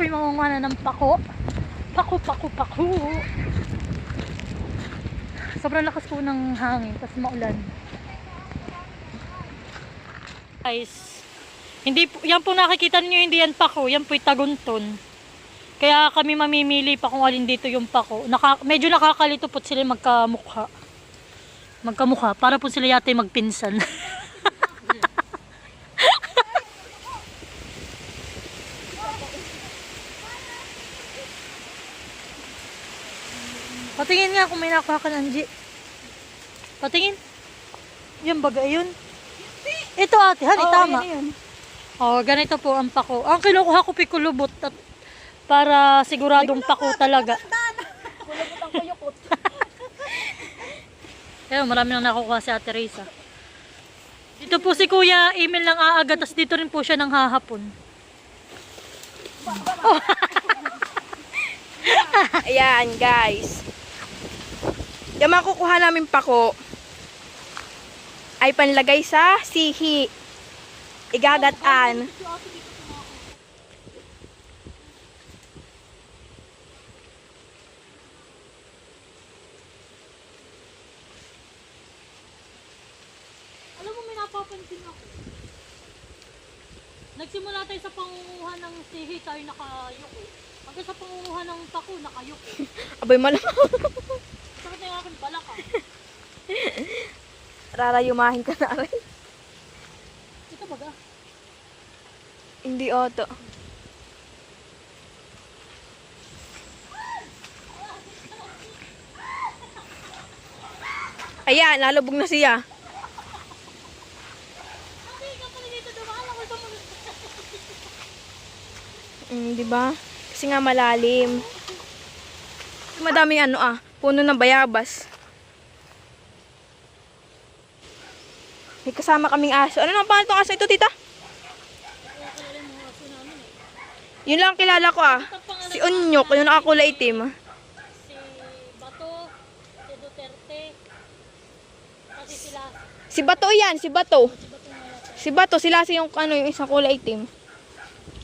Yung mangunga na ng pako. Pako, pako, pako. Sobrang lakas po ng hangin, tapos maulan. Guys, hindi po, yan po nakikita niyo hindi yan pako, yan po tagunton. Kaya kami mamimili pa kung alin dito yung pako. Naka, medyo nakakalito po sila magkamukha. Magkamukha, para po sila yung magpinsan. Patingin nga kung may nakuha ka ng G. Patingin. Yan baga yun. Ito ate, hani, tama. Oh, ganito po ang pako. Ang kinukuha ko pikulubot at para siguradong pako talaga. Ayun, marami nang nakukuha si Ate Risa. Dito po si Kuya Emil ng aaga, tapos dito rin po siya ng hahapon. Ayan, guys. Yung makukuha namin pako ay panlagay sa sihi. Igagatan. Alam mo, may napapansin ako. Nagsimula tayo sa pangunguha ng sihi, tayo nakayuko. Hanggang sa pangunguha ng pako, nakayuko. Abay, malamang. Aking balaka. Rarayumahin ka na rin. Ito baga. Hindi oto. Ayan, nalubog na siya. Mm, di ba? Kasi nga malalim. Madaming ano ah, puno ng bayabas. May kasama kaming aso. Ano na pangalan tong aso ito, tita? Yun lang ang kilala ko ah. Si Unyok, yung nakakulay itim. Si Bato, si Duterte, kasi sila, Si Bato yan, si Bato. si Bato sila si yung ano, yung isang kulay itim.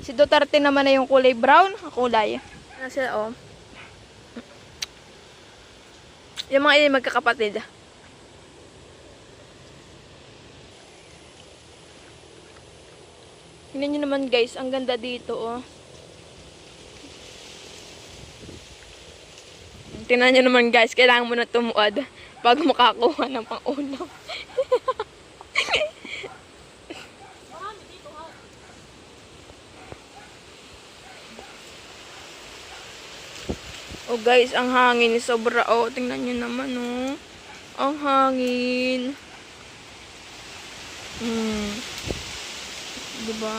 Si Duterte naman na yung kulay brown, kulay. Ano sila, oh. Yung mga ini magkakapatid. Tingnan nyo naman guys, ang ganda dito, oh. Tingnan nyo naman guys, kailangan mo na tumuad bago makakuha ng pang-ulam. Marami dito ah. Oh guys, ang hangin ni sobra. Oh, tingnan nyo naman oh. Ang hangin. Hmm. Diba?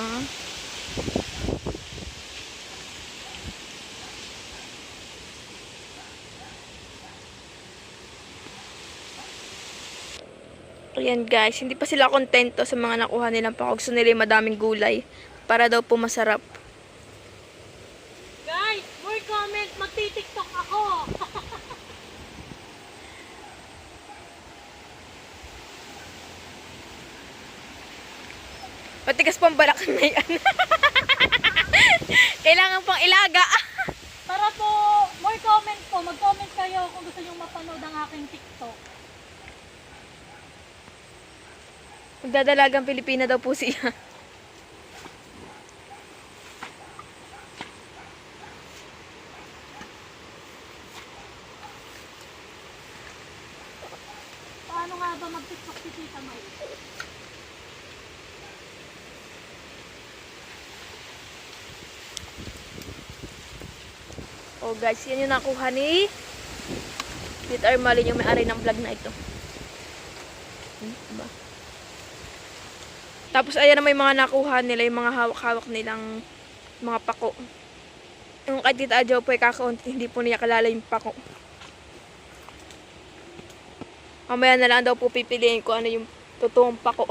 Ayan guys, hindi pa sila kontento sa mga nakuha nilang pako. Gusto nila madaming gulay para daw po masarap. Guys, more comment, magti-tiktok ako. Matigas pang balakang na yan. Kailangan pang ilaga. Para po, more comment po, mag-comment kayo kung gusto nyo mapanood ang aking TikTok. Magdadalagang Pilipina daw po siya. Paano nga ba mag-tiktok si Tita May? Oh guys, yan yung nakuha ni Tito Armalin yung may-ari ng vlog na ito. Hmm, diba? Tapos ayan na may mga nakuha nila, yung mga hawak-hawak nilang mga pako. Yung kay Tita Adjo po ay kakaunti, hindi po niya kalala yung pako. Mamaya na lang daw po pipiliin ko ano yung totoong pako.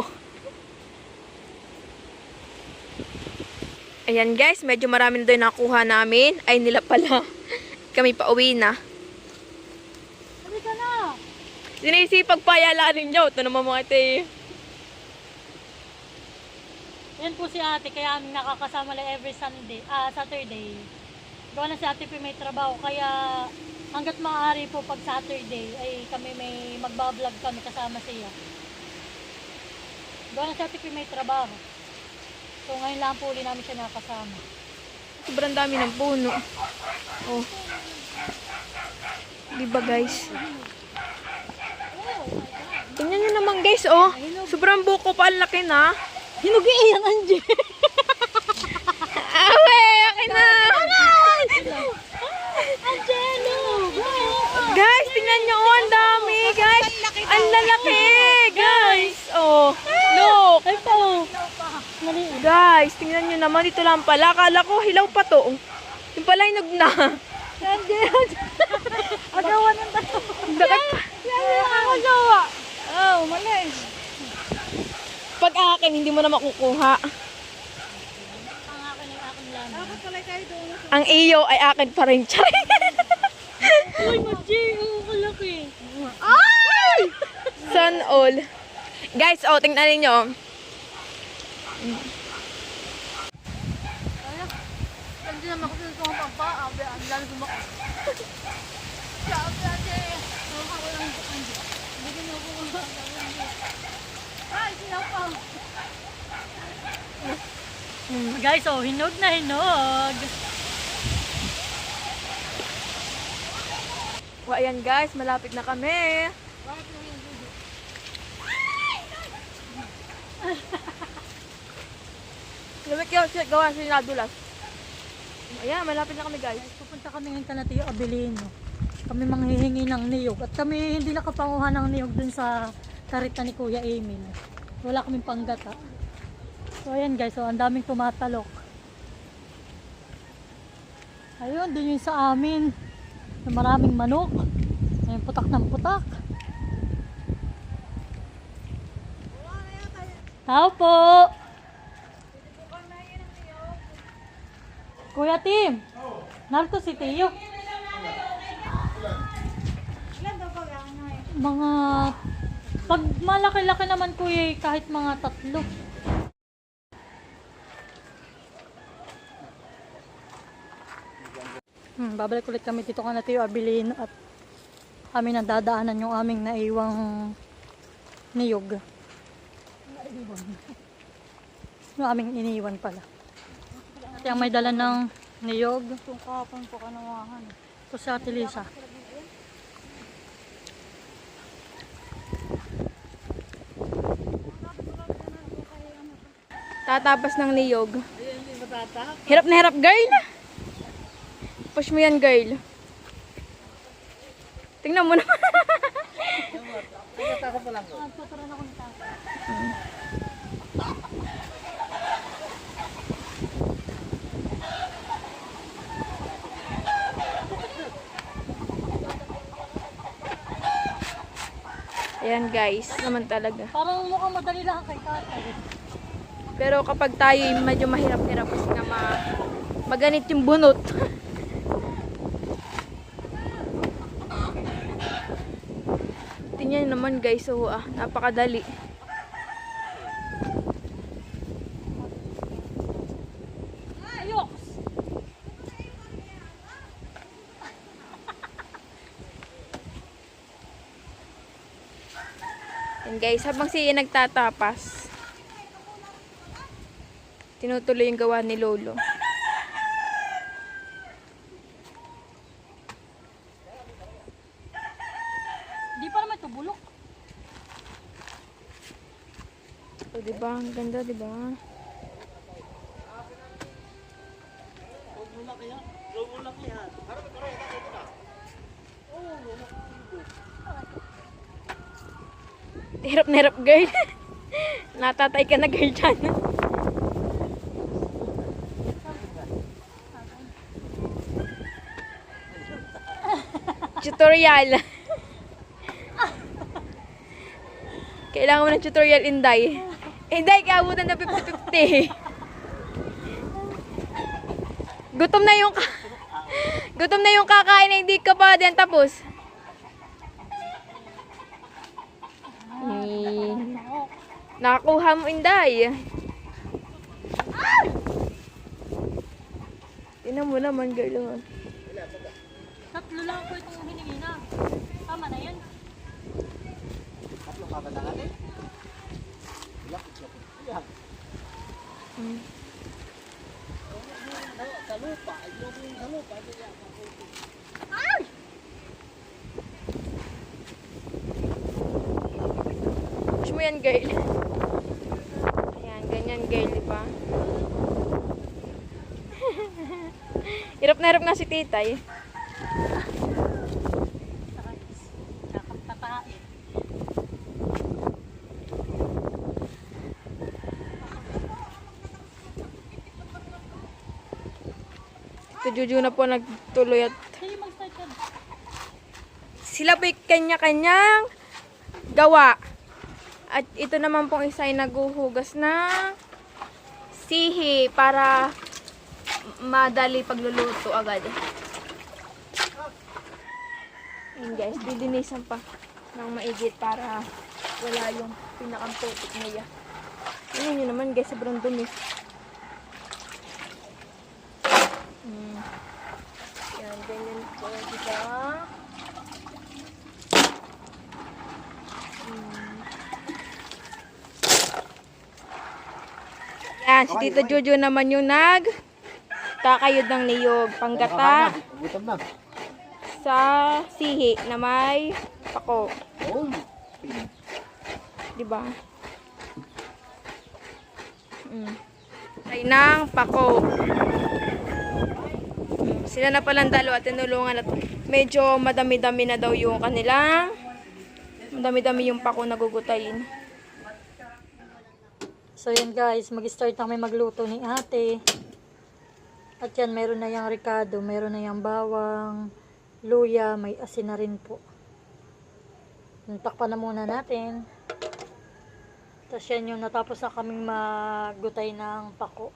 Ayan guys, medyo marami na yung nakuha namin. Ay nila pala. Kami pa uwi na. Halika na! Sinisipag payalanin niyo. Ito naman mga ate. Yan po si ate, kaya aming nakakasama lang every Sunday, ah, Saturday. Gawa na si ate po may trabaho, kaya hanggat maaari po pag Saturday, ay kami may magbablog kami kasama siya. Gawa na si ate po may trabaho. So ngayon lang po ulit namin siya nakasama. Sobrang dami ng puno. Oh. Di ba guys? Tingnan nyo naman guys, oh. Sobrang buko pa, ang laki na. Hinugi yan, Angie! Awe, akin na. Guys, tingnan nyo, oh, ang dami, guys. Ang lalaki, guys. Oh, look. Ay po! Mali. Guys, tingnan nyo naman, dito lang pala. Akala ko, hilaw pa to. Yung pala, hinog na. Angelo! Agawan ng tayo. Dapat pa. Agawa! Oh, mali. Pag akin, hindi mo na makukuha. Ang akin ay akin lang. Dapat pala kayo doon. Ang iyo ay akin pa rin. Charay. Uy, Maji! Oo, kalaki. Ay! Sun all. Guys, oh, tingnan ninyo. Hindi naman ako sa mga papa. Abe, ang lalo sumako. Sabi ate. Ako lang sa kanji. Hindi na ako Ay, sinapaw. Guys, oh, hinog na hinog. O, ayan guys, malapit na kami. Lumik yun, siya, gawa siya nadulas. Ayan, malapit na kami guys. Pupunta kami ngayon Tanatiyo Abilino. Kami manghihingi ng niyog. At kami hindi nakapanguha ng niyog dun sa karita ni Kuya Emil. Wala kaming panggata. So ayan guys, so ang daming tumatalok. Ayun, dun yung sa amin. Yung maraming manok. Ayun, putak ng putak. Tao po! Kuya Tim! Narito si Tio. Mga... Pag malaki-laki naman kuya, eh, kahit mga tatlo. Hmm, babalik ulit kami dito ka na Tio Abilino at kami nadadaanan yung aming naiwang niyog. Naiwan. Yung aming iniwan pala. At yung may dala ng niyog. Itong kapon po kanawahan. Ito si Ate Lisa. Tatapas ng niyog. Hirap na hirap, girl. Push mo yan, girl. Tingnan mo naman. Ayan guys, naman talaga. Parang mukhang madali lang kay tatay. Pero kapag tayo ay medyo mahirap-hirap kasi nga ma maganit yung bunot. Tingnan naman guys, so ah, napakadali. Guys, habang siya nagtatapas, tinutuloy yung gawa ni Lolo. Di pa naman ito bulok. O, diba? Ang ganda, diba? Hirap na hirap, girl. Natatay ka na, girl, dyan. tutorial. Kailangan mo ng tutorial, Inday. Inday, kaabutan na 50-50. Gutom na yung Gutom na yung kakain na hindi ka pa din tapos. Nakakuha mo, Inday. Tingnan mo naman, girl. oh. Tatlo lang po itong hiningi na. Tama na yan. Hmm. Push mo yan, girl. Ayan, ganyan, girl, di ba? hirap na hirap nga si titay. Ito, Juju na po nagtuloy at sila po'y kanya-kanyang gawa. At ito naman pong isa ay naguhugas ng sihi para madali pagluluto agad. Ayun guys, didinisan pa ng maigit para wala yung pinakang putik niya. Ano nyo naman guys, sobrang dumi. Mm. Yan, ganyan po, diba? Yan, si Tita Jojo naman yung nag kakayod ng niyog. Panggata sa sihi na may pako. Oh. Di ba? Mm. Ay ng pako. Mm. Sila na palang dalawa at tinulungan at medyo madami-dami na daw yung kanilang madami-dami yung pako na gugutayin. So yan guys, mag-start na kami magluto ni ate. At yan, meron na yung ricado, meron na yung bawang, luya, may asin na rin po. Takpan na muna natin. Tapos yan yung natapos na kaming maggutay ng pako.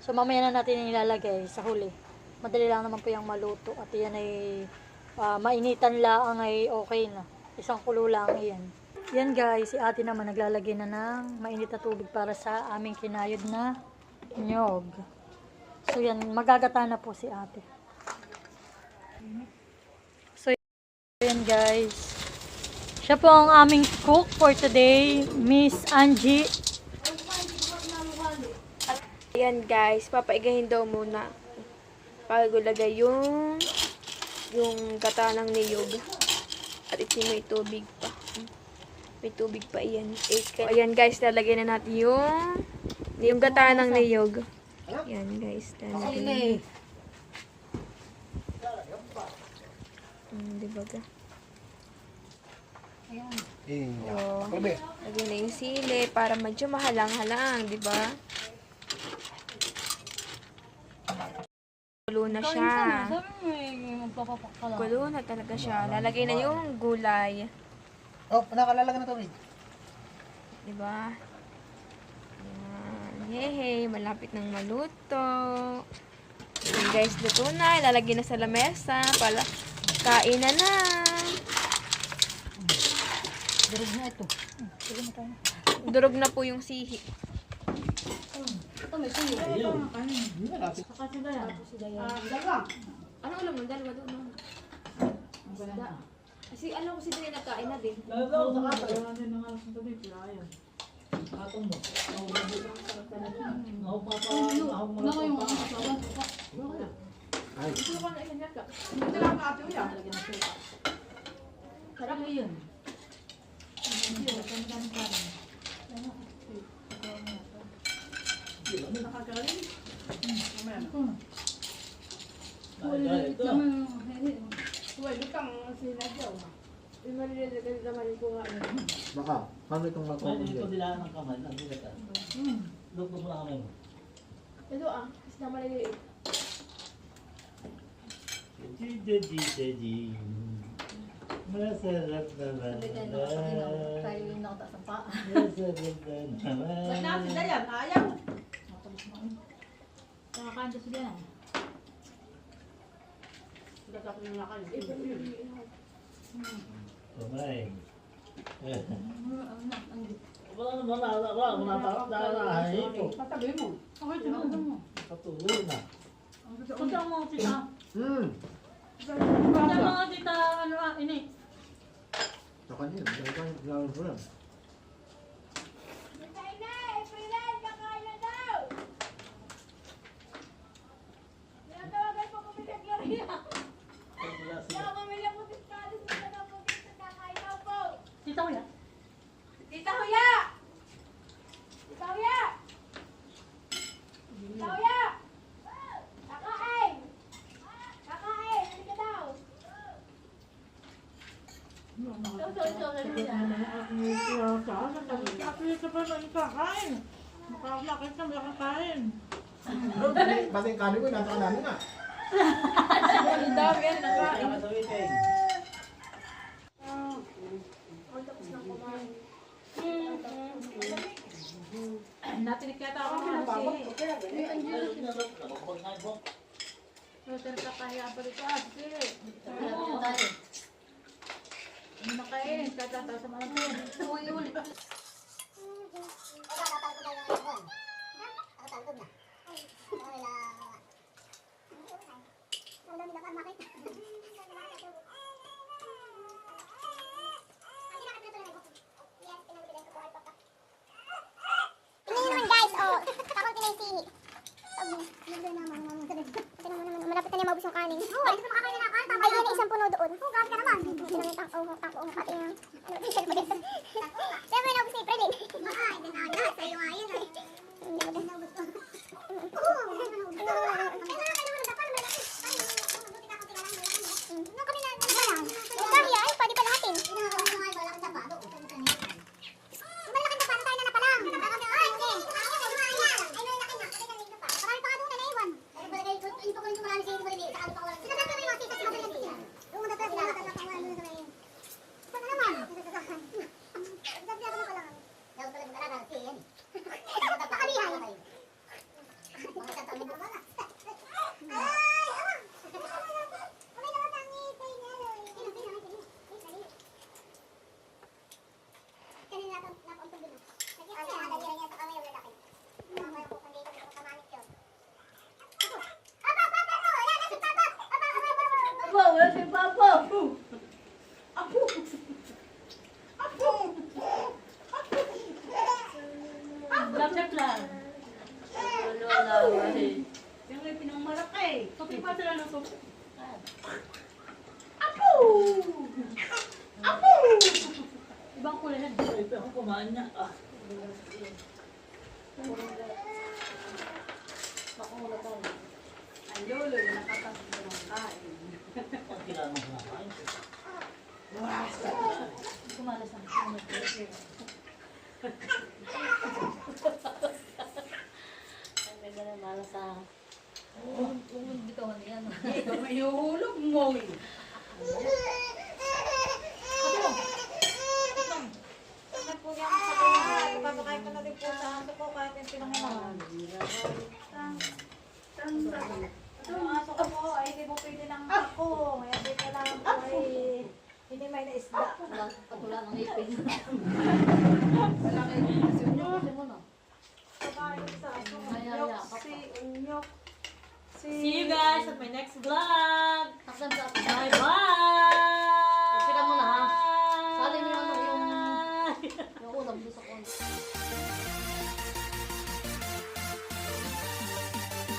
So mamaya na natin ilalagay sa huli. Madali lang naman po yung maluto. At yan ay ah, mainitan lang ay okay na. Isang kulo lang yan. Yan guys, si ate naman naglalagay na ng mainit na tubig para sa aming kinayod na nyog. So yan, magagata na po si ate. So yan guys. Siya po ang aming cook for today, Miss Angie. Ayan guys, papaigahin daw muna. Bago lagay yung yung gata ng niyog. At ito may tubig pa. May tubig pa iyan. Eh, kaya- ayan guys, lalagay na natin yung yung gata ng niyog. Ayan guys, lalagay. Mm, di ba? Eh, Oo. Kalbi. Lagyan na yung sili para medyo mahalang-halang, di ba? Kulo na siya. Kulo na talaga siya. Lalagay na yung gulay. Oh, nakalalag na tubig. Di ba? Ayan. Yehey, malapit nang maluto. Ayan guys, luto na. Ilalagay na sa lamesa. Pala, kain na na. Durog na ito. Sige na tayo. Durog na po yung sihi. Ano ulam mo? Dalawa doon. Kasi alam ko si Dre nagkain na din. Ay, baka. Paano itong Pwede ito yan? nila ng kamay, ang bigat ah. Lugbo mo na kamay mo. Ito ah, kasi na maliliit. Di, di, di, di, di. Masarap naman. Tayo yung nakataas ang paa. Masarap naman. Nakakain ka sila. Kamay. Eh. Wala naman na, wala, wala, wala, wala, wala, wala, ito. Patabi mo. Okay, tingnan mo. Patuloy na. Punta mo, tita. Hmm. Punta mo, tita, ano ah, ini. Sa kanya, sa kanya, flower ko lang. Wala siya. Tita yan. Tita Huya! Tita Huya! Tita Huya! Kakain! Kakain! Hindi ka daw! Basta yung kanin ko, nasa kanan na. Ang dami yan nakain. Kaya sa weekend. Natinig kaya ako na. Hotel ka kaya pa rin kasi. Ano na kain? Tatataw sa mga to. Uy, ulit. Tingnan naman guys, oh. Takot na yung sihi. Malapit na niya maubos yung kanin. Oo, ay, makakain na kanin. Ay, yun, isang puno doon. Oo, grabe ka naman. Sinamit ang oh, ang buong pati yung ano, t-shirt mo dito. Siyempre, naubos ni Freddy. Ay, dinada. Sa'yo nga yun. Hindi mo din. Oo, Nung kami na, ano ba lang? Yung kaya, ay, pwede pa natin. Malaking tapa, tayo na na pala. Ay, okay. Ay, malaki na. Marami pa ka doon na naiwan. Ay, balagay ko. Hindi pa ko rin marami sa iyo. Saka di pa ko lang. Saka pa may mga sisa sa mga sisa. Yung una pa sila. Saka pa wala na may. Saka naman. Sabi ako ka lang. Daw pala ng talaga. Siyan. Pakalihan. Mga tatanong ko pala. Ay, ah. Kamay naman ang ngipin niya. Sino, sino, sino? Sino? Kanina natin napunta din. Kasi ay, ang dali niya sa kamay yung lalaki. Mamaya ko kundi ko sa kamanit yun. Apa, papa mo! Yan, nasi papa! Papa, papa, papa! Wow, wala si Papa. Laptop lang. Yung may pinang malaki. Kapi pa sila ng suko. Ibang kulay yan. Ay, pero kung kumain niya. Ah. Ang lolo, yung nakatapos na ng kain. Kailangan mo kumakain. Kumalas ang Ikaw may ihuhulog mo eh.